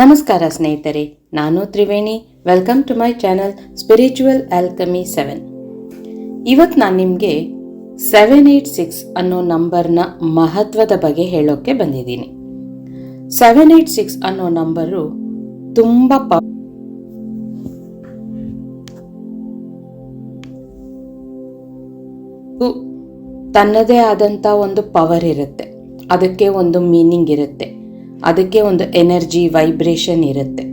ನಮಸ್ಕಾರ ಸ್ನೇಹಿತರೆ, ನಾನು Triveni. Welcome to my channel spiritual alchemy seven ಇವತ್ತು ನಾನು ನಿಮಗೆ ಸೆವೆನ್ ಏಯ್ಟ್ ಸಿಕ್ಸ್ ಅನ್ನೋ ನಂಬರ್ನ ಮಹತ್ವದ ಬಗ್ಗೆ ಹೇಳೋಕ್ಕೆ ಬಂದಿದ್ದೀನಿ. ಸೆವೆನ್ ಏಯ್ಟ್ ಸಿಕ್ಸ್ ಅನ್ನೋ ನಂಬರು ತುಂಬ ಪ ತನ್ನದೇ ಆದಂಥ ಒಂದು ಪವರ್ ಇರುತ್ತೆ. ಅದಕ್ಕೆ ಒಂದು ಮೀನಿಂಗ್ ಇರುತ್ತೆ. ಅದಕ್ಕೆ ಒಂದು ಎನರ್ಜಿ, ವೈಬ್ರೇಷನ್ ಇರುತ್ತೆ.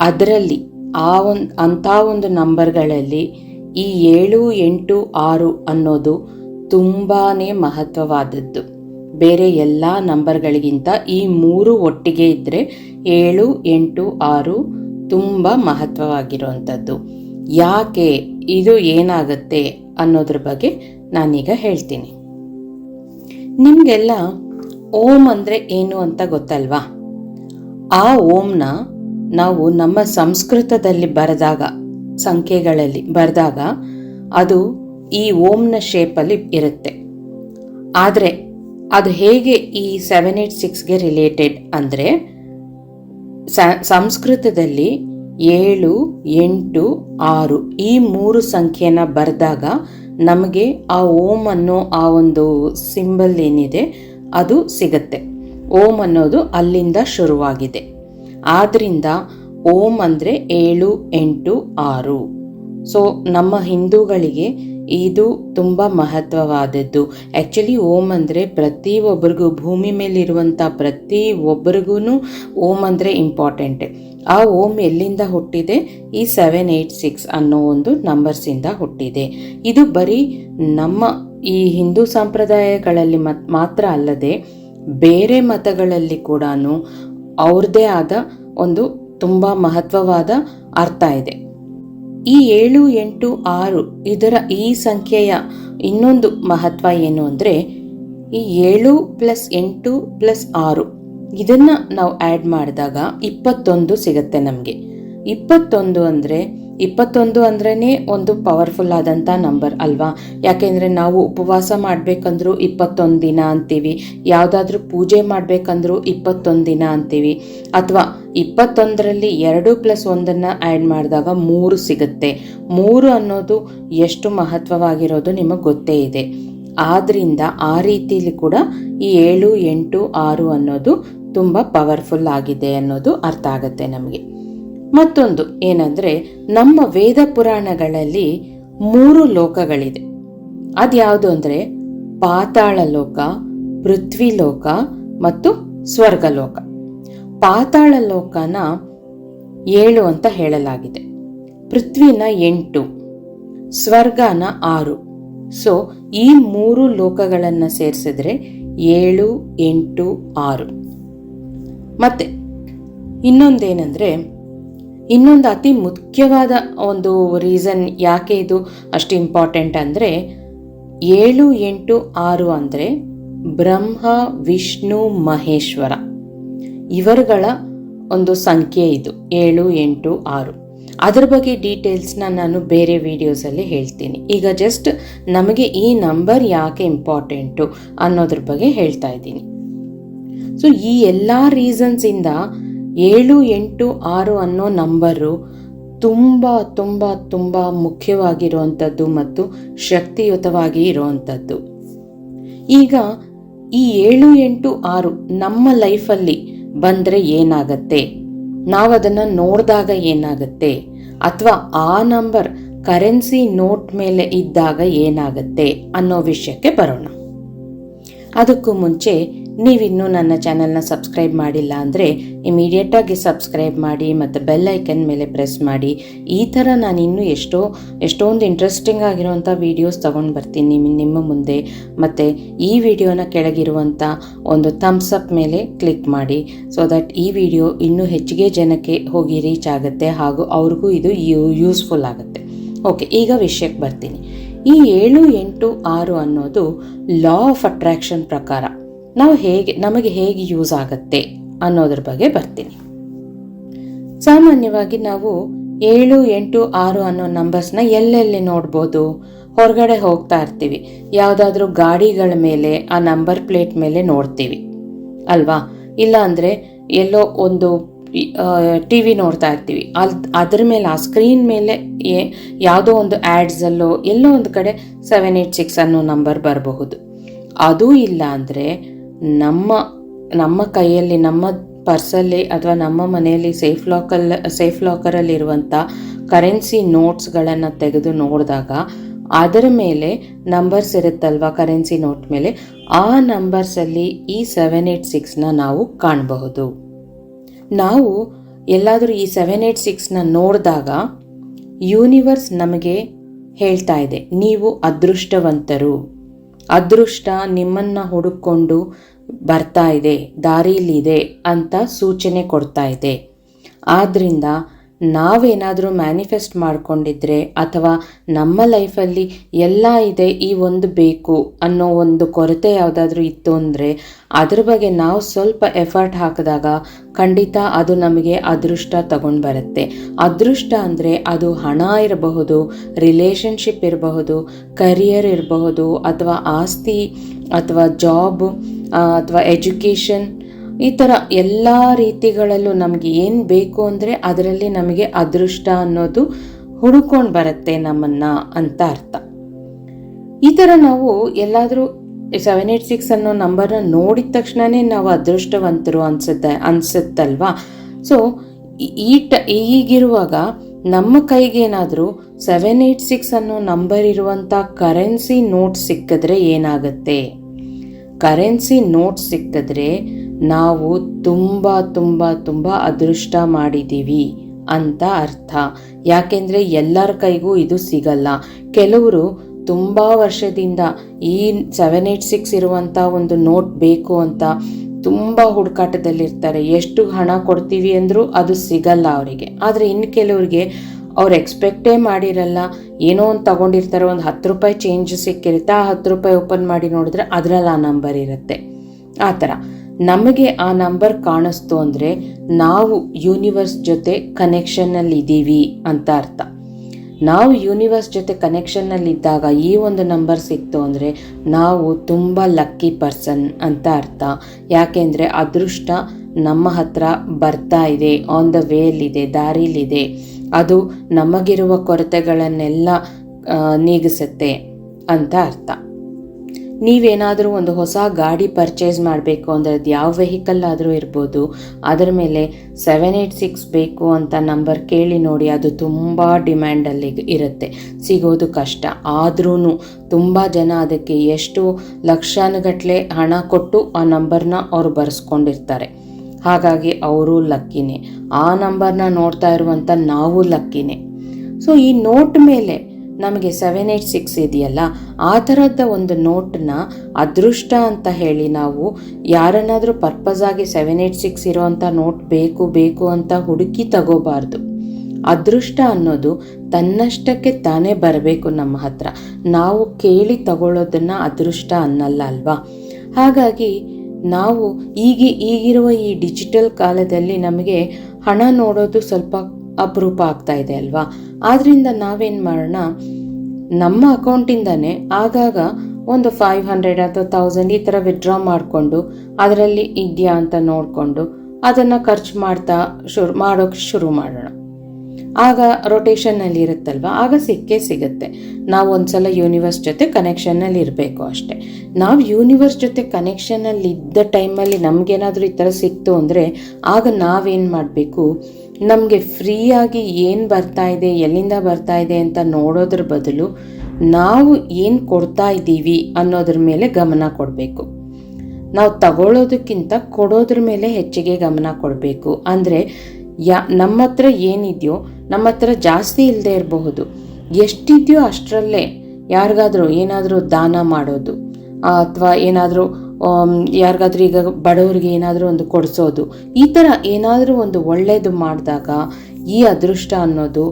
ಅದರಲ್ಲಿ ಆ ಒಂದು, ಅಂಥ ಒಂದು ನಂಬರ್ಗಳಲ್ಲಿ ಈ ಏಳು, ಎಂಟು, ಆರು ಅನ್ನೋದು ತುಂಬಾ ಮಹತ್ವವಾದದ್ದು. ಬೇರೆ ಎಲ್ಲ ನಂಬರ್ಗಳಿಗಿಂತ ಈ ಮೂರು ಒಟ್ಟಿಗೆ ಇದ್ದರೆ ಏಳು, ಎಂಟು, ಆರು ತುಂಬ ಮಹತ್ವವಾಗಿರುವಂಥದ್ದು ಯಾಕೆ ಇದು ಏನಾಗುತ್ತೆ ಅನ್ನೋದ್ರ ಬಗ್ಗೆ ನಾನೀಗ ಹೇಳ್ತೀನಿ. ನಿಮಗೆಲ್ಲ ಓಂ ಅಂದರೆ ಏನು ಅಂತ ಗೊತ್ತಲ್ವಾ? ಆ ಓಂನ ನಾವು ನಮ್ಮ ಸಂಸ್ಕೃತದಲ್ಲಿ ಬರೆದಾಗ, ಸಂಖ್ಯೆಗಳಲ್ಲಿ ಬರೆದಾಗ ಅದು ಈ ಓಂನ ಶೇಪಲ್ಲಿ ಇರುತ್ತೆ. ಆದರೆ ಅದು ಹೇಗೆ ಈ ಸೆವೆನ್ ಏಟ್ ಸಿಕ್ಸ್ಗೆ ರಿಲೇಟೆಡ್ ಅಂದರೆ ಸಂಸ್ಕೃತದಲ್ಲಿ ಏಳು, ಎಂಟು, ಆರು ಈ ಮೂರು ಸಂಖ್ಯೆನ ಬರೆದಾಗ ನಮಗೆ ಆ ಓಂ ಅನ್ನೋ ಆ ಒಂದು ಸಿಂಬಲ್ ಏನಿದೆ ಅದು ಸಿಗತ್ತೆ. ಓಂ ಅನ್ನೋದು ಅಲ್ಲಿಂದ ಶುರುವಾಗಿದೆ. ಆದ್ದರಿಂದ ಓಂ ಅಂದರೆ ಏಳು, ಎಂಟು, ಆರು. ಸೊ ನಮ್ಮ ಹಿಂದೂಗಳಿಗೆ ಇದು ತುಂಬ ಮಹತ್ವವಾದದ್ದು. ಆ್ಯಕ್ಚುಲಿ ಓಂ ಅಂದರೆ ಪ್ರತಿ ಒಬ್ಬರಿಗೂ ಭೂಮಿ ಮೇಲಿರುವಂಥ ಪ್ರತಿ ಒಬ್ಬರಿಗೂ ಓಂ ಅಂದರೆ ಇಂಪಾರ್ಟೆಂಟೆ ಆ ಓಂ ಎಲ್ಲಿಂದ ಹುಟ್ಟಿದೆ? ಈ ಸೆವೆನ್ ಏಯ್ಟ್ ಸಿಕ್ಸ್ ಅನ್ನೋ ಒಂದು ನಂಬರ್ಸಿಂದ ಹುಟ್ಟಿದೆ. ಇದು ಬರೀ ನಮ್ಮ ಈ ಹಿಂದೂ ಸಂಪ್ರದಾಯಗಳಲ್ಲಿ ಮಾತ್ರ ಅಲ್ಲದೆ ಬೇರೆ ಮತಗಳಲ್ಲಿ ಕೂಡ ಅವ್ರದ್ದೇ ಆದ ಒಂದು ತುಂಬ ಮಹತ್ವವಾದ ಅರ್ಥ ಇದೆ. ಈ ಏಳು, ಎಂಟು, ಆರು ಇದರ ಈ ಸಂಖ್ಯೆಯ ಇನ್ನೊಂದು ಮಹತ್ವ ಏನು ಅಂದರೆ ಈ ಏಳು ಪ್ಲಸ್ ಎಂಟು ಪ್ಲಸ್ ಆರು ಇದನ್ನ ನಾವು ಆ್ಯಡ್ ಮಾಡಿದಾಗ ಇಪ್ಪತ್ತೊಂದು ಸಿಗುತ್ತೆ ನಮಗೆ. ಇಪ್ಪತ್ತೊಂದು ಅಂದರೆ ಇಪ್ಪತ್ತೊಂದು ಅಂದ್ರೇ ಒಂದು ಪವರ್ಫುಲ್ ಆದಂಥ ನಂಬರ್ ಅಲ್ವಾ? ಯಾಕೆಂದರೆ ನಾವು ಉಪವಾಸ ಮಾಡಬೇಕಂದ್ರೂ ಇಪ್ಪತ್ತೊಂದು ದಿನ ಅಂತೀವಿ. ಯಾವುದಾದ್ರೂ ಪೂಜೆ ಮಾಡಬೇಕಂದ್ರೂ ಇಪ್ಪತ್ತೊಂದು ದಿನ ಅಂತೀವಿ. ಅಥವಾ ಇಪ್ಪತ್ತೊಂದರಲ್ಲಿ ಎರಡು ಪ್ಲಸ್ ಒಂದನ್ನು ಆ್ಯಡ್ ಮಾಡಿದಾಗ ಮೂರು ಸಿಗುತ್ತೆ. ಮೂರು ಅನ್ನೋದು ಎಷ್ಟು ಮಹತ್ವವಾಗಿರೋದು ನಿಮಗೆ ಗೊತ್ತೇ ಇದೆ. ಆದ್ದರಿಂದ ಆ ರೀತಿಯಲ್ಲಿ ಕೂಡ ಈ ಏಳು ಎಂಟು ಆರು ಅನ್ನೋದು ತುಂಬ ಪವರ್ಫುಲ್ ಆಗಿದೆ ಅನ್ನೋದು ಅರ್ಥ ಆಗುತ್ತೆ ನಮಗೆ. ಮತ್ತೊಂದು ಏನಂದ್ರೆ, ನಮ್ಮ ವೇದ ಪುರಾಣಗಳಲ್ಲಿ ಮೂರು ಲೋಕಗಳಿದೆ. ಅದ್ಯಾವುದು ಅಂದರೆ, ಪಾತಾಳ ಲೋಕ, ಪೃಥ್ವಿ ಲೋಕ ಮತ್ತು ಸ್ವರ್ಗಲೋಕ ಪಾತಾಳ ಲೋಕನ ಏಳು ಅಂತ ಹೇಳಲಾಗಿದೆ. ಪೃಥ್ವಿನ ಎಂಟು, ಸ್ವರ್ಗನ ಆರು. ಸೊ ಈ ಮೂರು ಲೋಕಗಳನ್ನು ಸೇರಿಸಿದ್ರೆ ಏಳು, ಎಂಟು, ಆರು. ಮತ್ತೆ, ಇನ್ನೊಂದೇನೆಂದರೆ ಇನ್ನೊಂದು ಅತಿ ಮುಖ್ಯವಾದ ಒಂದು ರೀಸನ್ ಯಾಕೆ ಇದು ಅಷ್ಟು ಇಂಪಾರ್ಟೆಂಟ್ ಅಂದರೆ ಏಳು ಎಂಟು ಆರು ಅಂದರೆ ಬ್ರಹ್ಮ, ವಿಷ್ಣು, ಮಹೇಶ್ವರ. ಇವರುಗಳ ಒಂದು ಸಂಖ್ಯೆ ಇದು, ಏಳು, ಎಂಟು, ಆರು. ಅದರ ಬಗ್ಗೆ ಡೀಟೇಲ್ಸ್ನ ನಾನು ಬೇರೆ ವಿಡಿಯೋಸಲ್ಲಿ ಹೇಳ್ತೀನಿ. ಈಗ ಜಸ್ಟ್ ನಮಗೆ ಈ ನಂಬರ್ ಯಾಕೆ ಇಂಪಾರ್ಟೆಂಟು ಅನ್ನೋದ್ರ ಬಗ್ಗೆ ಹೇಳ್ತಾ ಇದ್ದೀನಿ. ಸೊ ಈ ಎಲ್ಲ ರೀಸನ್ಸಿಂದ ಏಳು ಎಂಟು ಆರು ಅನ್ನೋ ನಂಬರು ತುಂಬ ತುಂಬ ತುಂಬ ಮುಖ್ಯವಾಗಿರುವಂಥದ್ದು ಮತ್ತು ಶಕ್ತಿಯುತವಾಗಿ ಇರುವಂಥದ್ದು. ಈಗ ಈ ಏಳು ಎಂಟು ಆರು ನಮ್ಮ ಲೈಫಲ್ಲಿ ಬಂದರೆ ಏನಾಗತ್ತೆ? ನಾವು ಅದನ್ನು ನೋಡಿದಾಗ ಏನಾಗುತ್ತೆ? ಅಥವಾ ಆ ನಂಬರ್ ಕರೆನ್ಸಿ ನೋಟ್ ಮೇಲೆ ಇದ್ದಾಗ ಏನಾಗುತ್ತೆ ಅನ್ನೋ ವಿಷಯಕ್ಕೆ ಬರೋಣ. ಅದಕ್ಕೂ ಮುಂಚೆ ನೀವಿನ್ನೂ ನನ್ನ ಚಾನಲ್ನ ಸಬ್ಸ್ಕ್ರೈಬ್ ಮಾಡಿಲ್ಲ ಅಂದರೆ ಇಮಿಡಿಯೇಟಾಗಿ ಸಬ್ಸ್ಕ್ರೈಬ್ ಮಾಡಿ ಮತ್ತು ಬೆಲ್ ಐಕನ್ ಮೇಲೆ ಪ್ರೆಸ್ ಮಾಡಿ. ಈ ಥರ ನಾನು ಇನ್ನೂ ಎಷ್ಟೋ, ಎಷ್ಟೊಂದು ಇಂಟ್ರೆಸ್ಟಿಂಗ್ ಆಗಿರುವಂಥ ವೀಡಿಯೋಸ್ ತೊಗೊಂಡು ಬರ್ತೀನಿ ನಿಮ್ಮ ಮುಂದೆ. ಮತ್ತು ಈ ವಿಡಿಯೋನ ಕೆಳಗಿರುವಂಥ ಒಂದು ಥಮ್ಸ್ ಅಪ್ ಮೇಲೆ ಕ್ಲಿಕ್ ಮಾಡಿ. ಸೊ ದಟ್ ಈ ವಿಡಿಯೋ ಇನ್ನೂ ಹೆಚ್ಚಿಗೆ ಜನಕ್ಕೆ ಹೋಗಿ ರೀಚ್ ಆಗುತ್ತೆ ಹಾಗೂ ಅವ್ರಿಗೂ ಇದು ಯೂಸ್ಫುಲ್ ಆಗುತ್ತೆ. ಓಕೆ ಈಗ ವಿಷಯಕ್ಕೆ ಬರ್ತೀನಿ. ಈ ಏಳು ಎಂಟು ಆರು ಅನ್ನೋದು ಲಾ ಆಫ್ ಅಟ್ರಾಕ್ಷನ್ ಪ್ರಕಾರ. ನಾವು ಹೇಗೆ, ನಮಗೆ ಹೇಗೆ ಯೂಸ್ ಆಗುತ್ತೆ ಅನ್ನೋದ್ರ ಬಗ್ಗೆ ಬರ್ತೀನಿ. ಸಾಮಾನ್ಯವಾಗಿ ನಾವು ಏಳು, ಎಂಟು, ಆರು ಅನ್ನೋ ನಂಬರ್ಸ್ನ ಎಲ್ಲೆಲ್ಲಿ ನೋಡ್ಬೋದು? ಹೊರಗಡೆ ಹೋಗ್ತಾ ಇರ್ತೀವಿ. ಯಾವುದಾದ್ರೂ ಗಾಡಿಗಳ ಮೇಲೆ, ಆ ನಂಬರ್ ಪ್ಲೇಟ್ ಮೇಲೆ ನೋಡ್ತೀವಿ. ಅಲ್ವಾ? ಇಲ್ಲ ಅಂದರೆ ಎಲ್ಲೋ ಒಂದು ಟಿ ವಿ ನೋಡ್ತಾ ಇರ್ತೀವಿ. ಅಲ್ಲಿ ಅದ್ರ ಮೇಲೆ, ಆ ಸ್ಕ್ರೀನ್ ಮೇಲೆ ಯಾವುದೋ ಒಂದು ಆ್ಯಡ್ಸಲ್ಲೋ ಎಲ್ಲೋ ಒಂದು ಕಡೆ ಸೆವೆನ್ ಏಯ್ಟ್ ಸಿಕ್ಸ್ ಅನ್ನೋ ನಂಬರ್ ಬರಬಹುದು. ಅದೂ ಇಲ್ಲ ಅಂದರೆ ನಮ್ಮ ನಮ್ಮ ಕೈಯಲ್ಲಿ, ನಮ್ಮ ಪರ್ಸಲ್ಲಿ ಅಥವಾ ನಮ್ಮ ಮನೆಯಲ್ಲಿ ಸೇಫ್ ಲಾಕಲ್ ಸೇಫ್ ಲಾಕರಲ್ಲಿರುವಂಥ ಕರೆನ್ಸಿ ನೋಟ್ಸ್ಗಳನ್ನು ತೆಗೆದು ನೋಡಿದಾಗ ಅದರ ಮೇಲೆ ನಂಬರ್ಸ್ ಇರುತ್ತಲ್ವ ಕರೆನ್ಸಿ ನೋಟ್ ಮೇಲೆ? ಆ ನಂಬರ್ಸಲ್ಲಿ ಈ ಸೆವೆನ್ ಏಯ್ಟ್ ಸಿಕ್ಸ್ನ ನಾವು ಕಾಣಬಹುದು. ನಾವು ಎಲ್ಲಾದರೂ ಈ ಸೆವೆನ್ ಏಯ್ಟ್ ಸಿಕ್ಸ್ನ ನೋಡಿದಾಗ ಯೂನಿವರ್ಸ್ ನಮಗೆ ಹೇಳ್ತಾ ಇದೆ, ನೀವು ಅದೃಷ್ಟವಂತರು. ಅದೃಷ್ಟ ನಿಮ್ಮನ್ನು ಹುಡುಕೊಂಡು ಬರ್ತಾ ಇದೆ ದಾರೀಲಿದೆ ಅಂತ ಸೂಚನೆ ಕೊಡ್ತಾ ಇದೆ. ಆದ್ದರಿಂದ ನಾವೇನಾದರೂ ಮ್ಯಾನಿಫೆಸ್ಟ್ ಮಾಡಿಕೊಂಡಿದ್ರೆ ಅಥವಾ ನಮ್ಮ ಲೈಫಲ್ಲಿ ಎಲ್ಲ ಇದೆ ಈ ಒಂದು ಬೇಕು ಅನ್ನೋ ಒಂದು ಕೊರತೆ ಯಾವುದಾದ್ರೂ ಇತ್ತು ಅಂದರೆ ಅದ್ರ ಬಗ್ಗೆ ನಾವು ಸ್ವಲ್ಪ ಎಫರ್ಟ್ ಹಾಕಿದಾಗ ಖಂಡಿತ ಅದು ನಮಗೆ ಅದೃಷ್ಟ ತಗೊಂಡು ಬರುತ್ತೆ. ಅದೃಷ್ಟ ಅಂದರೆ ಅದು ಹಣ ಇರಬಹುದು ರಿಲೇಷನ್ಶಿಪ್ ಇರಬಹುದು ಕರಿಯರ್ ಇರಬಹುದು, ಅಥವಾ ಆಸ್ತಿ, ಅಥವಾ ಜಾಬ್ ಅಥವಾ ಎಜುಕೇಷನ್ ಈ ಥರ ಎಲ್ಲ ರೀತಿಗಳಲ್ಲೂ ನಮಗೆ ಏನು ಬೇಕು ಅಂದರೆ ಅದರಲ್ಲಿ ನಮಗೆ ಅದೃಷ್ಟ ಅನ್ನೋದು ಹುಡುಕೊಂಡು ಬರುತ್ತೆ ನಮ್ಮನ್ನ ಅಂತ ಅರ್ಥ. ಈ ಥರ ನಾವು ಎಲ್ಲಾದರೂ ಸೆವೆನ್ ಏಟ್ ಸಿಕ್ಸ್ ಅನ್ನೋ ನಂಬರ್ನ ನೋಡಿದ ತಕ್ಷಣವೇ ನಾವು ಅದೃಷ್ಟವಂತರು ಅನ್ಸುತ್ತೆ, ಅನ್ಸುತ್ತಲ್ವಾ? ಸೊ ಈ ಟ, ಈಗಿರುವಾಗ ನಮ್ಮ ಕೈಗೇನಾದರೂ ಸೆವೆನ್ ಏಟ್ ಸಿಕ್ಸ್ ಅನ್ನೋ ನಂಬರ್ ಇರುವಂಥ ಕರೆನ್ಸಿ ನೋಟ್ ಸಿಕ್ಕಿದ್ರೆ ಏನಾಗುತ್ತೆ? ಕರೆನ್ಸಿ ನೋಟ್ ಸಿಕ್ಕಿದ್ರೆ ನಾವು ತುಂಬ ತುಂಬ ತುಂಬ ಅದೃಷ್ಟ ಮಾಡಿದ್ದೀವಿ ಅಂತ ಅರ್ಥ. ಯಾಕೆಂದರೆ ಎಲ್ಲರ ಕೈಗೂ ಇದು ಸಿಗಲ್ಲ. ಕೆಲವರು ತುಂಬ ವರ್ಷದಿಂದ ಈ ಸೆವೆನ್ ಏಯ್ಟ್ ಸಿಕ್ಸ್ ಇರುವಂಥ ಒಂದು ನೋಟ್ ಬೇಕು ಅಂತ ತುಂಬ ಹುಡುಕಾಟದಲ್ಲಿರ್ತಾರೆ. ಎಷ್ಟು ಹಣ ಕೊಡ್ತೀವಿ ಅಂದರೂ ಅದು ಸಿಗಲ್ಲ ಅವರಿಗೆ. ಆದರೆ ಇನ್ನು ಕೆಲವರಿಗೆ ಅವ್ರು ಎಕ್ಸ್ಪೆಕ್ಟೇ ಮಾಡಿರಲ್ಲ. ಏನೋ ಒಂದು ತಗೊಂಡಿರ್ತಾರೆ, ಒಂದು ಹತ್ತು ರೂಪಾಯಿ ಚೇಂಜ್ ಸಿಕ್ಕಿರುತ್ತೆ. ಆ ಹತ್ತು ರೂಪಾಯಿ ಓಪನ್ ಮಾಡಿ ನೋಡಿದ್ರೆ ಅದರಲ್ಲಿ ಆ ನಂಬರ್ ಇರುತ್ತೆ. ಆ ಥರ. ನಮಗೆ ಆ ನಂಬರ್ ಕಾಣಿಸ್ತು ಅಂದರೆ ನಾವು ಯೂನಿವರ್ಸ್ ಜೊತೆ ಕನೆಕ್ಷನ್ನಲ್ಲಿ ಇದ್ದೀವಿ ಅಂತ ಅರ್ಥ. ನಾವು ಯೂನಿವರ್ಸ್ ಜೊತೆ ಕನೆಕ್ಷನ್ನಲ್ಲಿದ್ದಾಗ ಈ ಒಂದು ನಂಬರ್ ಸಿಕ್ತು ಅಂದರೆ ನಾವು ತುಂಬ ಲಕ್ಕಿ ಪರ್ಸನ್ ಅಂತ ಅರ್ಥ. ಯಾಕೆಂದರೆ ಅದೃಷ್ಟ ನಮ್ಮ ಹತ್ರ ಬರ್ತಾ ಇದೆ ಆನ್ ದ ವೇಲಿದೆ ದಾರಿಲಿದೆ ಅದು ನಮಗಿರುವ ಕೊರತೆಗಳನ್ನೆಲ್ಲ ನೀಗಿಸುತ್ತೆ ಅಂತ ಅರ್ಥ. ನೀವೇನಾದರೂ ಒಂದು ಹೊಸ ಗಾಡಿ ಪರ್ಚೇಸ್ ಮಾಡಬೇಕು ಅಂದರೆ ಅದು ಯಾವ ವೆಹಿಕಲ್ ಆದರೂ ಇರ್ಬೋದು. ಅದರ ಮೇಲೆ ಸೆವೆನ್ ಏಯ್ಟ್ ಸಿಕ್ಸ್ ಬೇಕು ಅಂತ ನಂಬರ್ ಕೇಳಿ ನೋಡಿ, ಅದು ತುಂಬ ಡಿಮ್ಯಾಂಡಲ್ಲಿ ಇರುತ್ತೆ. ಸಿಗೋದು ಕಷ್ಟ. ಆದ್ರೂ ತುಂಬ ಜನ ಅದಕ್ಕೆ ಎಷ್ಟು ಲಕ್ಷಾನುಗಟ್ಟಲೆ ಹಣ ಕೊಟ್ಟು ಆ ನಂಬರ್ನ ಅವರು ಬರೆಸ್ಕೊಂಡಿರ್ತಾರೆ. ಹಾಗಾಗಿ ಅವರು ಲಕ್ಕಿನೇ. ಆ ನಂಬರ್ನ ನೋಡ್ತಾ ಇರುವಂಥ ನಾವು ಲಕ್ಕಿನೇ. ಸೊ ಈ ನೋಟ್ ಮೇಲೆ ನಮಗೆ ಸೆವೆನ್ ಏಯ್ಟ್ ಸಿಕ್ಸ್ ಇದೆಯಲ್ಲ? ಆ ಥರದ ಒಂದು ನೋಟನ್ನ ಅದೃಷ್ಟ ಅಂತ ಹೇಳಿ ನಾವು ಯಾರನ್ನಾದರೂ ಪರ್ಪಸ್ ಆಗಿ ಸೆವೆನ್ ಏಯ್ಟ್ ಸಿಕ್ಸ್ ಇರೋವಂಥ ನೋಟ್ ಬೇಕು ಬೇಕು ಅಂತ ಹುಡುಕಿ ತಗೋಬಾರ್ದು. ಅದೃಷ್ಟ ಅನ್ನೋದು ತನ್ನಷ್ಟಕ್ಕೆ ತಾನೇ ಬರಬೇಕು ನಮ್ಮ ಹತ್ರ. ನಾವು ಕೇಳಿ ತಗೊಳ್ಳೋದನ್ನ ಅದೃಷ್ಟ ಅನ್ನಲ್ಲ ಅಲ್ವಾ? ಹಾಗಾಗಿ ನಾವು ಈಗ ಈಗಿರುವ ಈ ಡಿಜಿಟಲ್ ಕಾಲದಲ್ಲಿ ನಮಗೆ ಹಣ ನೋಡೋದು ಸ್ವಲ್ಪ ಅಪರೂಪ ಆಗ್ತಾ ಇದೆ ಅಲ್ವಾ? ಆದ್ರಿಂದ ನಾವೇನು ಮಾಡೋಣ? ನಮ್ಮ ಅಕೌಂಟಿಂದನೇ ಆಗಾಗ ಒಂದು ಫೈವ್ ಹಂಡ್ರೆಡ್ ಅಥವಾ ತೌಸಂಡ್ ಈ ಥರ ವಿತ್ಡ್ರಾ ಮಾಡಿಕೊಂಡು, ಅದರಲ್ಲಿ ಇದೆಯಾ ಅಂತ ನೋಡಿಕೊಂಡು, ಅದನ್ನು ಖರ್ಚು ಮಾಡ್ತಾ ಶುರು ಮಾಡೋಕ್ಕೆ ಶುರು ಮಾಡೋಣ. ಆಗ ರೊಟೇಷನ್ನಲ್ಲಿ ಇರುತ್ತಲ್ವ? ಆಗ ಸಿಕ್ಕೇ ಸಿಗುತ್ತೆ. ನಾವು ಒಂದ್ಸಲ ಯೂನಿವರ್ಸ್ ಜೊತೆ ಕನೆಕ್ಷನ್ನಲ್ಲಿ ಇರಬೇಕು ಅಷ್ಟೆ. ನಾವು ಯೂನಿವರ್ಸ್ ಜೊತೆ ಕನೆಕ್ಷನಲ್ಲಿ ಇದ್ದ ಟೈಮಲ್ಲಿ ನಮಗೇನಾದರೂ ಈ ಥರ ಸಿಕ್ತು ಅಂದರೆ ಆಗ ನಾವೇನು ಮಾಡಬೇಕು? ನಮಗೆ ಫ್ರೀಯಾಗಿ ಏನು ಬರ್ತಾ ಇದೆ, ಎಲ್ಲಿಂದ ಬರ್ತಾ ಇದೆ ಅಂತ ನೋಡೋದ್ರ ಬದಲು ನಾವು ಏನು ಕೊಡ್ತಾ ಇದ್ದೀವಿ ಅನ್ನೋದ್ರ ಮೇಲೆ ಗಮನ ಕೊಡಬೇಕು. ನಾವು ತಗೊಳ್ಳೋದಕ್ಕಿಂತ ಕೊಡೋದ್ರ ಮೇಲೆ ಹೆಚ್ಚಿಗೆ ಗಮನ ಕೊಡಬೇಕು. ಅಂದರೆ ಯಾ ನಮ್ಮ ಹತ್ರ ಏನಿದೆಯೋ ನಮ್ಮ ಹತ್ರ ಜಾಸ್ತಿ ಇಲ್ಲದೆ ಇರಬಹುದು. ಎಷ್ಟಿದೆಯೋ ಅಷ್ಟರಲ್ಲೇ ಯಾರಿಗಾದರೂ ಏನಾದರೂ ದಾನ ಮಾಡೋದು ಅಥವಾ ಏನಾದರೂ ಯಾರಿಗಾದ್ರೂ ಈಗ ಬಡವರಿಗೆ ಏನಾದರೂ ಒಂದು ಕೊಡಿಸೋದು, ಈ ಥರ ಏನಾದರೂ ಒಂದು ಒಳ್ಳೆಯದು ಮಾಡಿದಾಗ ಈ ಅದೃಷ್ಟ ಅನ್ನೋದು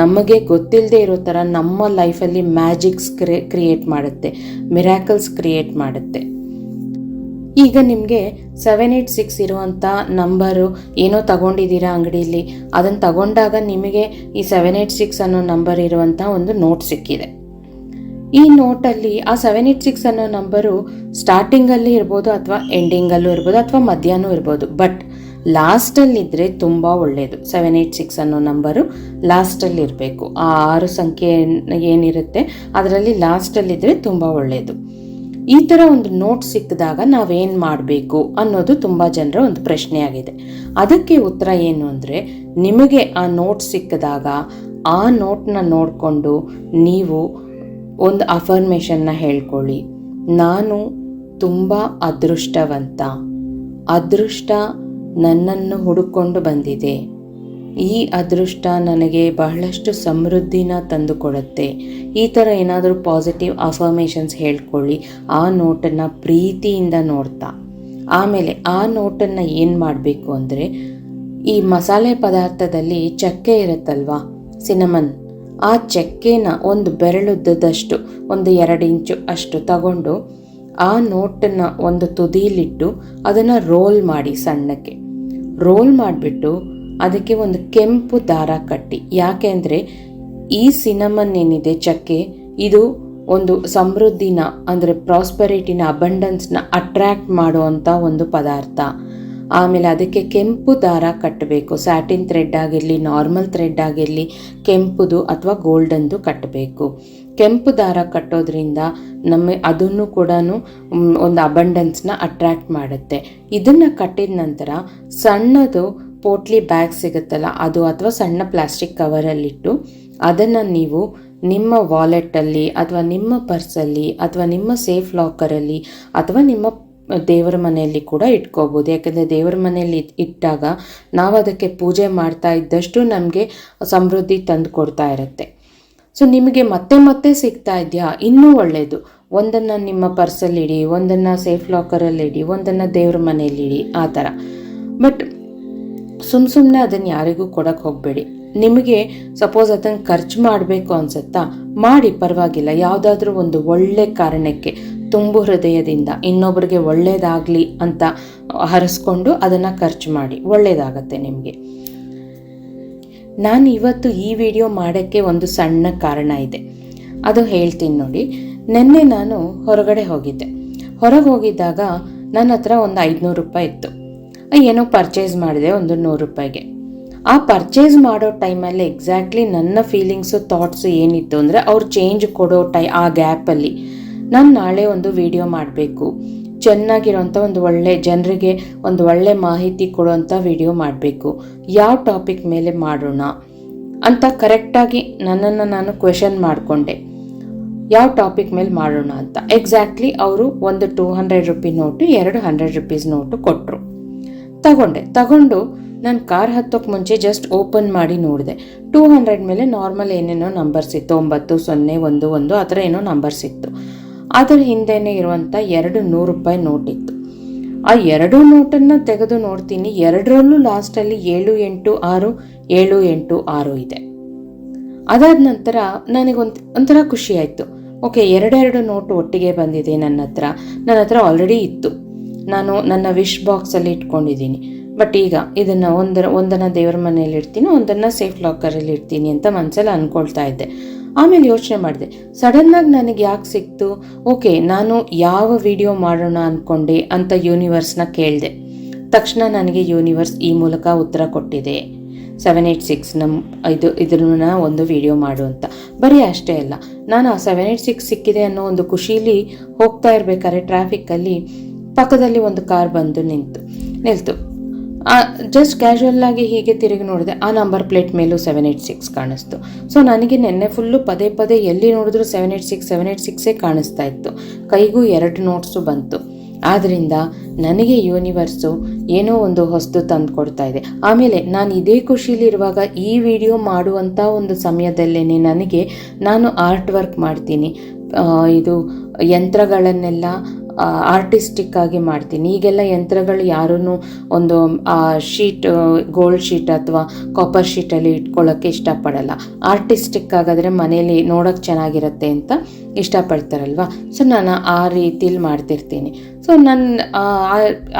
ನಮಗೆ ಗೊತ್ತಿಲ್ಲದೆ ಇರೋ ಥರ ನಮ್ಮ ಲೈಫಲ್ಲಿ ಮ್ಯಾಜಿಕ್ಸ್ ಕ್ರಿಯೇ ಕ್ರಿಯೇಟ್ ಮಾಡುತ್ತೆ, ಮಿರಾಕಲ್ಸ್ ಕ್ರಿಯೇಟ್ ಮಾಡುತ್ತೆ. ಈಗ ನಿಮಗೆ ಸೆವೆನ್ ಏಯ್ಟ್ ಸಿಕ್ಸ್ ಇರುವಂಥ ನಂಬರು ಏನೋ ತಗೊಂಡಿದ್ದೀರಾ ಅಂಗಡಿಯಲ್ಲಿ ಅದನ್ನು ತಗೊಂಡಾಗ ನಿಮಗೆ ಈ ಸೆವೆನ್ ಏಯ್ಟ್ ಸಿಕ್ಸ್ ಅನ್ನೋ ನಂಬರ್ ಇರುವಂಥ ಒಂದು ನೋಟ್ ಸಿಕ್ಕಿದೆ. ಈ ನೋಟಲ್ಲಿ ಆ ಸೆವೆನ್ ಏಯ್ಟ್ ಸಿಕ್ಸ್ ಅನ್ನೋ ನಂಬರು ಸ್ಟಾರ್ಟಿಂಗಲ್ಲಿ ಇರ್ಬೋದು ಅಥವಾ ಎಂಡಿಂಗಲ್ಲೂ ಇರ್ಬೋದು ಅಥವಾ ಮಧ್ಯಾಹ್ನೂ ಇರ್ಬೋದು. ಬಟ್ ಲಾಸ್ಟಲ್ಲಿದ್ದರೆ ತುಂಬ ಒಳ್ಳೆಯದು ಸೆವೆನ್ ಏಯ್ಟ್ ಸಿಕ್ಸ್ ಅನ್ನೋ ನಂಬರು ಲಾಸ್ಟಲ್ಲಿ ಇರಬೇಕು. ಆ ಆರು ಸಂಖ್ಯೆ ಏನಿರುತ್ತೆ, ಅದರಲ್ಲಿ ಲಾಸ್ಟಲ್ಲಿದ್ದರೆ ತುಂಬ ಒಳ್ಳೆಯದು ಈ ಥರ ಒಂದು ನೋಟ್ ಸಿಕ್ಕಿದಾಗ ನಾವೇನು ಮಾಡಬೇಕು ಅನ್ನೋದು ತುಂಬ ಜನರ ಒಂದು ಪ್ರಶ್ನೆಯಾಗಿದೆ. ಅದಕ್ಕೆ ಉತ್ತರ ಏನು ಅಂದರೆ, ನಿಮಗೆ ಆ ನೋಟ್ ಸಿಕ್ಕಿದಾಗ ಆ ನೋಟ್ನ ನೋಡಿಕೊಂಡು ನೀವು ಒಂದು ಅಫರ್ಮೇಷನ್ನ ಹೇಳ್ಕೊಳ್ಳಿ. ನಾನು ತುಂಬ ಅದೃಷ್ಟವಂತ. ಅದೃಷ್ಟ ನನ್ನನ್ನು ಹುಡುಕೊಂಡು ಬಂದಿದೆ. ಈ ಅದೃಷ್ಟ ನನಗೆ ಬಹಳಷ್ಟು ಸಮೃದ್ಧಿನ ತಂದುಕೊಡುತ್ತೆ. ಈ ಥರ ಏನಾದರೂ ಪಾಸಿಟಿವ್ ಅಫರ್ಮೇಷನ್ಸ್ ಹೇಳ್ಕೊಳ್ಳಿ, ಆ ನೋಟನ್ನು ಪ್ರೀತಿಯಿಂದ ನೋಡ್ತಾ. ಆಮೇಲೆ ಆ ನೋಟನ್ನು ಏನು ಮಾಡಬೇಕು ಅಂದರೆ, ಈ ಮಸಾಲೆ ಪದಾರ್ಥದಲ್ಲಿ ಚಕ್ಕೆ ಇರುತ್ತಲ್ವಾ, ಸಿನಮನ್, ಆ ಚಕ್ಕೆನ ಒಂದು ಬೆರಳುದ್ದದಷ್ಟು, ಒಂದು ಎರಡು ಇಂಚು ಅಷ್ಟು ತಗೊಂಡು, ಆ ನೋಟನ್ನು ಒಂದು ತುದಿಲಿಟ್ಟು ಅದನ್ನು ರೋಲ್ ಮಾಡಿ ಸಣ್ಣಕ್ಕೆ. ರೋಲ್ ಮಾಡಿಬಿಟ್ಟು ಅದಕ್ಕೆ ಒಂದು ಕೆಂಪು ದಾರ ಕಟ್ಟಿ. ಯಾಕೆಂದರೆ ಈ ಸಿನಮನ್ ಏನಿದೆ ಚಕ್ಕೆ, ಇದು ಒಂದು ಸಮೃದ್ಧಿನ, ಅಂದರೆ ಪ್ರಾಸ್ಪರಿಟಿನ ಅಬಂಡನ್ಸ್ನ ಅಟ್ರ್ಯಾಕ್ಟ್ ಮಾಡುವಂಥ ಒಂದು ಪದಾರ್ಥ. ಆಮೇಲೆ ಅದಕ್ಕೆ ಕೆಂಪು ದಾರ ಕಟ್ಟಬೇಕು. ಸ್ಯಾಟಿನ್ ಥ್ರೆಡ್ ಆಗಿರಲಿ ನಾರ್ಮಲ್ ಥ್ರೆಡ್ ಆಗಿರಲಿ, ಕೆಂಪುದು ಅಥವಾ ಗೋಲ್ಡನ್ದು ಕಟ್ಟಬೇಕು. ಕೆಂಪು ದಾರ ಕಟ್ಟೋದ್ರಿಂದ ನಮ್ಮ ಅದನ್ನು ಕೂಡ ಒಂದು ಅಬಂಡೆನ್ಸ್ನ ಅಟ್ರ್ಯಾಕ್ಟ್ ಮಾಡುತ್ತೆ. ಇದನ್ನು ಕಟ್ಟಿದ ನಂತರ ಸಣ್ಣದು ಪೋಟ್ಲಿ ಬ್ಯಾಗ್ ಸಿಗುತ್ತಲ್ಲ, ಅದು ಅಥವಾ ಸಣ್ಣ ಪ್ಲಾಸ್ಟಿಕ್ ಕವರಲ್ಲಿಟ್ಟು ಅದನ್ನು ನೀವು ನಿಮ್ಮ ವಾಲೆಟಲ್ಲಿ ಅಥವಾ ನಿಮ್ಮ ಪರ್ಸಲ್ಲಿ ಅಥವಾ ನಿಮ್ಮ ಸೇಫ್ ಲಾಕರಲ್ಲಿ ಅಥವಾ ನಿಮ್ಮ ದೇವರ ಮನೆಯಲ್ಲಿ ಕೂಡ ಇಟ್ಕೋಬೋದು. ಯಾಕೆಂದರೆ ದೇವರ ಮನೆಯಲ್ಲಿ ಇಟ್ಟಾಗ ನಾವು ಅದಕ್ಕೆ ಪೂಜೆ ಮಾಡ್ತಾ ಇದ್ದಷ್ಟು ನಮಗೆ ಸಮೃದ್ಧಿ ತಂದು ಕೊಡ್ತಾ ಇರುತ್ತೆ. ಸೊ, ನಿಮಗೆ ಮತ್ತೆ ಮತ್ತೆ ಸಿಗ್ತಾ ಇದೆಯಾ? ಇನ್ನೂ ಒಳ್ಳೆಯದು ಒಂದನ್ನು ನಿಮ್ಮ ಪರ್ಸಲ್ಲಿ ಇಡಿ ಒಂದನ್ನು ಸೇಫ್ ಲಾಕರಲ್ಲಿ ಇಡಿ ಒಂದನ್ನು ದೇವ್ರ ಮನೆಯಲ್ಲಿ ಇಡಿ ಆ ಥರ. ಬಟ್ ಸುಮ್ಮ ಸುಮ್ಮನೆ ಅದನ್ನು ಯಾರಿಗೂ ಕೊಡಕ್ ಹೋಗಬೇಡಿ. ನಿಮಗೆ ಸಪೋಸ್ ಅದನ್ನು ಖರ್ಚು ಮಾಡಬೇಕು ಅನ್ಸುತ್ತಾ? ಮಾಡಿ ಪರವಾಗಿಲ್ಲ. ಯಾವುದಾದ್ರೂ ಒಂದು ಒಳ್ಳೆ ಕಾರಣಕ್ಕೆ, ತುಂಬು ಹೃದಯದಿಂದ ಇನ್ನೊಬ್ಬರಿಗೆ ಒಳ್ಳೇದಾಗ್ಲಿ ಅಂತ ಹರಿಸ್ಕೊಂಡು ಅದನ್ನು ಖರ್ಚು ಮಾಡಿ. ಒಳ್ಳೆಯದಾಗತ್ತೆ ನಿಮಗೆ. ನಾನು ಇವತ್ತು ಈ ವಿಡಿಯೋ ಮಾಡೋಕ್ಕೆ ಒಂದು ಸಣ್ಣ ಕಾರಣ ಇದೆ. ಅದು ಹೇಳ್ತೀನಿ ನೋಡಿ. ನಿನ್ನೆ ನಾನು ಹೊರಗಡೆ ಹೋಗಿದ್ದೆ. ಹೊರಗೆ ಹೋಗಿದ್ದಾಗ ನನ್ನ ಹತ್ರ ಒಂದು ಐದುನೂರು ರೂಪಾಯಿ ಇತ್ತು. ಏನೋ ಪರ್ಚೇಸ್ ಮಾಡಿದೆ, ಒಂದು ನೂರು ರೂಪಾಯಿಗೆ. ಆ ಪರ್ಚೇಸ್ ಮಾಡೋ ಟೈಮಲ್ಲಿ ಎಕ್ಸಾಕ್ಟ್ಲಿ ನನ್ನ ಫೀಲಿಂಗ್ಸು ಥಾಟ್ಸು ಏನಿತ್ತು ಅಂದರೆ ಅವ್ರು ಚೇಂಜ್ ಕೊಡೋ ಟೈ ಆ ಗ್ಯಾಪಲ್ಲಿ ನಾನು ನಾಳೆ ಒಂದು ವಿಡಿಯೋ ಮಾಡಬೇಕು. ಚೆನ್ನಾಗಿರೋಂಥ ಒಂದು ಒಳ್ಳೆ ಜನರಿಗೆ ಒಂದು ಒಳ್ಳೆ ಮಾಹಿತಿ ಕೊಡುವಂಥ ವಿಡಿಯೋ ಮಾಡಬೇಕು. ಯಾವ ಟಾಪಿಕ್ ಮೇಲೆ ಮಾಡೋಣ ಅಂತ ಕರೆಕ್ಟಾಗಿ ನನ್ನನ್ನು ನಾನು ಕ್ವೆಶನ್ ಮಾಡಿಕೊಂಡೆ. ಯಾವ ಟಾಪಿಕ್ ಮೇಲೆ ಮಾಡೋಣ ಅಂತ. ಎಕ್ಸಾಕ್ಟ್ಲಿ ಅವರು ಒಂದು ಟೂ ಹಂಡ್ರೆಡ್ ರುಪಿ ನೋಟು ಎರಡು ಹಂಡ್ರೆಡ್ ರುಪೀಸ್ ನೋಟು ಕೊಟ್ಟರು ತಗೊಂಡೆ. ತಗೊಂಡು ನಾನು ಕಾರ್ ಹತ್ತೋಕ್ಕೆ ಮುಂಚೆ ಜಸ್ಟ್ ಓಪನ್ ಮಾಡಿ ನೋಡಿದೆ. ಟೂ ಹಂಡ್ರೆಡ್ ಮೇಲೆ ನಾರ್ಮಲ್ ಏನೇನೋ ನಂಬರ್ಸ್ ಇತ್ತು. ಒಂಬತ್ತು, ಸೊನ್ನೆ, ಒಂದು ಒಂದು ಆ ಥರ ಏನೋ ನಂಬರ್ಸ್ ಇತ್ತು. ಅದರ ಹಿಂದೆನೇ ಇರುವಂಥ ಎರಡು ನೂರು ರೂಪಾಯಿ ನೋಟ್ ಇತ್ತು. ಆ ಎರಡು ನೋಟನ್ನು ತೆಗೆದು ನೋಡ್ತೀನಿ. ಎರಡರಲ್ಲೂ ಲಾಸ್ಟಲ್ಲಿ ಏಳು, ಎಂಟು, ಆರು, ಏಳು, ಎಂಟು, ಆರು ಇದೆ. ಅದಾದ ನಂತರ ನನಗೊಂದು, ಒಂಥರ ಖುಷಿ ಆಯಿತು. ಓಕೆ, ಎರಡೆರಡು ನೋಟು ಒಟ್ಟಿಗೆ ಬಂದಿದೆ ನನ್ನ ಹತ್ರ. ನನ್ನ ಹತ್ರ ಆಲ್ರೆಡಿ ಇತ್ತು. ನಾನು ನನ್ನ ವಿಶ್ ಬಾಕ್ಸಲ್ಲಿ ಇಟ್ಕೊಂಡಿದ್ದೀನಿ. ಬಟ್ ಈಗ ಇದನ್ನು ಒಂದರ, ಒಂದನ್ನು ದೇವರ ಮನೆಯಲ್ಲಿ ಇಡ್ತೀನಿ, ಒಂದನ್ನು ಸೇಫ್ ಲಾಕರಲ್ಲಿ ಇಡ್ತೀನಿ ಅಂತ ಮನಸ್ಸಲ್ಲಿ ಅಂದ್ಕೊಳ್ತಾ ಇದ್ದೆ. ಆಮೇಲೆ ಯೋಚನೆ ಮಾಡಿದೆ ಸಡನ್ನಾಗಿ ನನಗೆ ಯಾಕೆ ಸಿಕ್ತು? ಓಕೆ ನಾನು ಯಾವ ವಿಡಿಯೋ ಮಾಡೋಣ ಅಂದ್ಕೊಂಡೆ ಅಂತ ಯೂನಿವರ್ಸ್ನ ಕೇಳಿದೆ. ತಕ್ಷಣ ನನಗೆ ಯೂನಿವರ್ಸ್ ಈ ಮೂಲಕ ಉತ್ತರ ಕೊಟ್ಟಿದೆ. ಸೆವೆನ್ ಏಯ್ಟ್ ಸಿಕ್ಸ್ ನಮ್ಮ ಇದು, ಇದನ್ನ ಒಂದು ವಿಡಿಯೋ ಮಾಡು ಅಂತ. ಬರೀ ಅಷ್ಟೇ ಅಲ್ಲ, ನಾನು ಆ ಸೆವೆನ್ ಏಯ್ಟ್ ಸಿಕ್ಸ್ ಸಿಕ್ಕಿದೆ ಅನ್ನೋ ಒಂದು ಖುಷೀಲಿ ಹೋಗ್ತಾ ಇರಬೇಕಾದ್ರೆ ಟ್ರಾಫಿಕ್ಕಲ್ಲಿ ಪಕ್ಕದಲ್ಲಿ ಒಂದು ಕಾರ್ ಬಂದು ನಿಂತು, ನಿಲ್ತು. ಜಸ್ಟ್ ಕ್ಯಾಶುವಲ್ ಆಗಿ ಹೀಗೆ ತಿರುಗಿ ನೋಡಿದೆ. ಆ ನಂಬರ್ ಪ್ಲೇಟ್ ಮೇಲೂ ಸೆವೆನ್ ಏಯ್ಟ್ ಸಿಕ್ಸ್ ಕಾಣಿಸ್ತು. ಸೊ ನನಗೆ ನೆನ್ನೆ ಫುಲ್ಲು ಪದೇ ಪದೇ ಎಲ್ಲಿ ನೋಡಿದ್ರು seven eight six seven eight ಸಿಕ್ಸೇ ಕಾಣಿಸ್ತಾ ಇತ್ತು. ಕೈಗೂ ಎರಡು ನೋಟ್ಸು ಬಂತು. ಆದ್ದರಿಂದ ನನಗೆ ಯೂನಿವರ್ಸು ಏನೋ ಒಂದು ಹೊಸದು ತಂದು ಕೊಡ್ತಾ ಇದೆ. ಆಮೇಲೆ ನಾನು ಇದೇ ಖುಷಿಲಿರುವಾಗ ಈ ವಿಡಿಯೋ ಮಾಡುವಂಥ ಒಂದು ಸಮಯದಲ್ಲೇ ನನಗೆ ನಾನು ಆರ್ಟ್ ವರ್ಕ್ ಮಾಡ್ತೀನಿ ಇದು ಯಂತ್ರಗಳನ್ನೆಲ್ಲ ಆರ್ಟಿಸ್ಟಿಕ್ ಆಗಿ ಮಾಡ್ತೀನಿ. ಈಗೆಲ್ಲ ಯಂತ್ರಗಳು ಯಾರೂ ಒಂದು ಶೀಟ್ ಗೋಲ್ಡ್ ಶೀಟ್ ಅಥವಾ ಕಾಪರ್ ಶೀಟಲ್ಲಿ ಇಟ್ಕೊಳ್ಳೋಕ್ಕೆ ಇಷ್ಟಪಡಲ್ಲ. ಆರ್ಟಿಸ್ಟಿಕ್ ಆಗಾದರೆ ಮನೇಲಿ ನೋಡೋಕ್ಕೆ ಚೆನ್ನಾಗಿರುತ್ತೆ ಅಂತ ಇಷ್ಟಪಡ್ತಾರಲ್ವ? ಸೊ ನಾನು ಆ ರೀತಿಲಿ ಮಾಡ್ತಿರ್ತೀನಿ. ಸೊ ನನ್ನ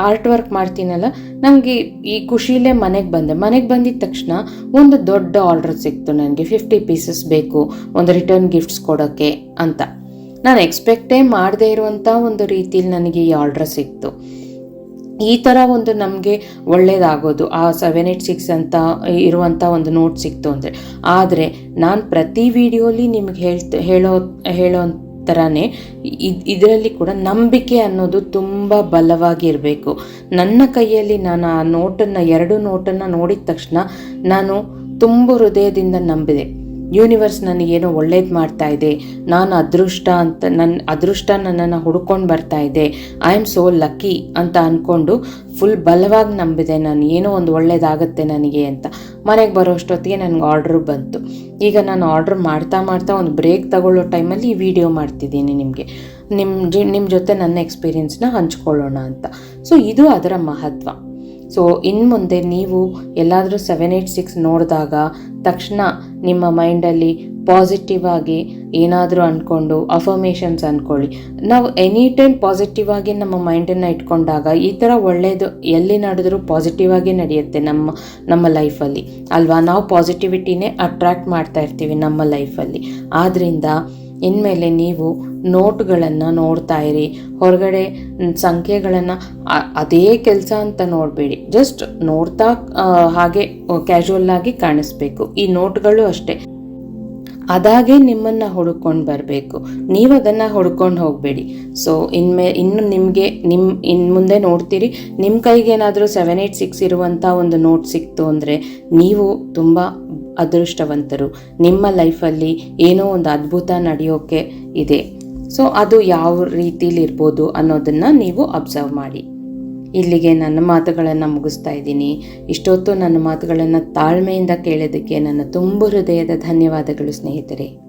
ಆರ್ಟ್ ವರ್ಕ್ ಮಾಡ್ತೀನಲ್ಲ ನನಗೆ ಈ ಖುಷಿಲೇ ಮನೆಗೆ ಬಂದೆ. ಮನೆಗೆ ಬಂದಿದ್ದ ತಕ್ಷಣ ಒಂದು ದೊಡ್ಡ ಆರ್ಡರ್ ಸಿಕ್ತು ನನಗೆ ಫಿಫ್ಟಿ ಪೀಸಸ್ ಬೇಕು, ಒಂದು ರಿಟರ್ನ್ ಗಿಫ್ಟ್ಸ್ ಕೊಡೋಕ್ಕೆ ಅಂತ. ನಾನು ಎಕ್ಸ್ಪೆಕ್ಟೇ ಮಾಡದೇ ಇರುವಂಥ ಒಂದು ರೀತಿಯಲ್ಲಿ ನನಗೆ ಈ ಆರ್ಡ್ರ್ ಸಿಕ್ತು. ಈ ಥರ ಒಂದು ನಮಗೆ ಒಳ್ಳೇದಾಗೋದು. ಆ ಸೆವೆನ್ ಏಯ್ಟ್ ಸಿಕ್ಸ್ ಅಂತ ಇರುವಂಥ ಒಂದು ನೋಟ್ ಸಿಕ್ತು ಅಂದರೆ. ಆದರೆ ನಾನು ಪ್ರತಿ ವಿಡಿಯೋಲಿ ನಿಮಗೆ ಹೇಳ್ತ, ಹೇಳೋ ಹೇಳೋ ಥರನೇ ಇದರಲ್ಲಿ ಕೂಡ ನಂಬಿಕೆ ಅನ್ನೋದು ತುಂಬ ಬಲವಾಗಿರಬೇಕು. ನನ್ನ ಕೈಯಲ್ಲಿ ನಾನು ಆ ನೋಟನ್ನು ಎರಡು ನೋಟನ್ನು ನೋಡಿದ ತಕ್ಷಣ ನಾನು ತುಂಬ ಹೃದಯದಿಂದ ನಂಬಿದೆ. ಯೂನಿವರ್ಸ್ ನನಗೇನೋ ಒಳ್ಳೇದು ಮಾಡ್ತಾ ಇದೆ. ನಾನು ಅದೃಷ್ಟ ಅಂತ ನನ್ನ ಅದೃಷ್ಟ ನನ್ನನ್ನು ಹುಡ್ಕೊಂಡು ಬರ್ತಾ ಇದೆ. ಐ ಆಮ್ ಸೋ ಲಕ್ಕಿ ಅಂತ ಅಂದ್ಕೊಂಡು ಫುಲ್ ಬಲವಾಗಿ ನಂಬಿದೆ. ನಾನು ಏನೋ ಒಂದು ಒಳ್ಳೇದಾಗುತ್ತೆ ನನಗೆ ಅಂತ. ಮನೆಗೆ ಬರೋ ಅಷ್ಟೊತ್ತಿಗೆ ನನಗೆ ಆರ್ಡ್ರ್ ಬಂತು. ಈಗ ನಾನು ಆರ್ಡ್ರ್ ಮಾಡ್ತಾ ಮಾಡ್ತಾ ಒಂದು ಬ್ರೇಕ್ ತಗೊಳ್ಳೋ ಟೈಮಲ್ಲಿ ಈ ವಿಡಿಯೋ ಮಾಡ್ತಿದ್ದೀನಿ ನಿಮಗೆ. ನಿಮ್ಮ ನಿಮ್ಮ ಜೊತೆ ನನ್ನ ಎಕ್ಸ್ಪೀರಿಯನ್ಸ್ನ ಹಂಚ್ಕೊಳ್ಳೋಣ ಅಂತ. ಸೊ ಇದು ಅದರ ಮಹತ್ವ. ಸೊ ಇನ್ನು ಮುಂದೆ ನೀವು ಎಲ್ಲಾದರೂ ಸೆವೆನ್ ಏಯ್ಟ್ ಸಿಕ್ಸ್ ನೋಡಿದಾಗ ತಕ್ಷಣ ನಿಮ್ಮ ಮೈಂಡಲ್ಲಿ ಪಾಸಿಟಿವ್ ಆಗಿ ಏನಾದರೂ ಅಂದ್ಕೊಂಡು ಅಫರ್ಮೇಷನ್ಸ್ ಅಂದ್ಕೊಳ್ಳಿ ನಾವು ಎನಿ ಟೈಮ್ ಪಾಸಿಟಿವ್ ಆಗಿ ನಮ್ಮ ಮೈಂಡನ್ನು ಇಟ್ಕೊಂಡಾಗ ಈ ಥರ ಒಳ್ಳೆಯದು ಎಲ್ಲಿ ನಡೆದರೂ ಪಾಸಿಟಿವ್ ಆಗಿ ನಡೆಯುತ್ತೆ ನಮ್ಮ ನಮ್ಮ ಲೈಫಲ್ಲಿ ಅಲ್ವಾ? ನಾವು ಪಾಸಿಟಿವಿಟಿನೇ ಅಟ್ರ್ಯಾಕ್ಟ್ ಮಾಡ್ತಾ ಇರ್ತೀವಿ ನಮ್ಮ ಲೈಫಲ್ಲಿ ಆದ್ದರಿಂದ ಇನ್ಮೇಲೆ ನೀವು ನೋಟ್ಗಳನ್ನು ನೋಡ್ತಾ ಇರಿ. ಹೊರಗಡೆ ಸಂಖ್ಯೆಗಳನ್ನು ಅದೇ ಕೆಲಸ ಅಂತ ನೋಡಬೇಡಿ. ಜಸ್ಟ್ ನೋಡ್ತಾ ಹಾಗೆ ಕ್ಯಾಶುವಲ್ ಆಗಿ ಕಾಣಿಸ್ಬೇಕು. ಈ ನೋಟ್ಗಳು ಅಷ್ಟೇ. ಅದಾಗೆ ನಿಮ್ಮನ್ನು ಹುಡುಕೊಂಡು ಬರಬೇಕು. ನೀವು ಅದನ್ನು ಹುಡ್ಕೊಂಡು ಹೋಗಬೇಡಿ. ಸೊ ಇನ್ಮೇ, ಇನ್ನು ನಿಮಗೆ ನಿಮ್ಮ ಇನ್ನು ಮುಂದೆ ನೋಡ್ತೀರಿ. ನಿಮ್ಮ ಕೈಗೆ ಏನಾದರೂ ಸೆವೆನ್ ಏಯ್ಟ್ ಸಿಕ್ಸ್ ಇರುವಂಥ ಒಂದು ನೋಟ್ ಸಿಕ್ತು ಅಂದರೆ, ನೀವು ತುಂಬ ಅದೃಷ್ಟವಂತರು. ನಿಮ್ಮ ಲೈಫಲ್ಲಿ ಏನೋ ಒಂದು ಅದ್ಭುತ ನಡೆಯೋಕೆ ಇದೆ. ಸೊ, ಅದು ಯಾವ ರೀತಿಲಿ ಇರ್ಬೋದು ಅನ್ನೋದನ್ನು ನೀವು ಅಬ್ಸರ್ವ್ ಮಾಡಿ. ಇಲ್ಲಿಗೆ ನನ್ನ ಮಾತುಗಳನ್ನು ಮುಗಿಸ್ತಾ ಇದ್ದೀನಿ. ಇಷ್ಟೊತ್ತು ನನ್ನ ಮಾತುಗಳನ್ನು ತಾಳ್ಮೆಯಿಂದ ಕೇಳೋದಕ್ಕೆ ನನ್ನ ತುಂಬ ಹೃದಯದ ಧನ್ಯವಾದಗಳು ಸ್ನೇಹಿತರೆ.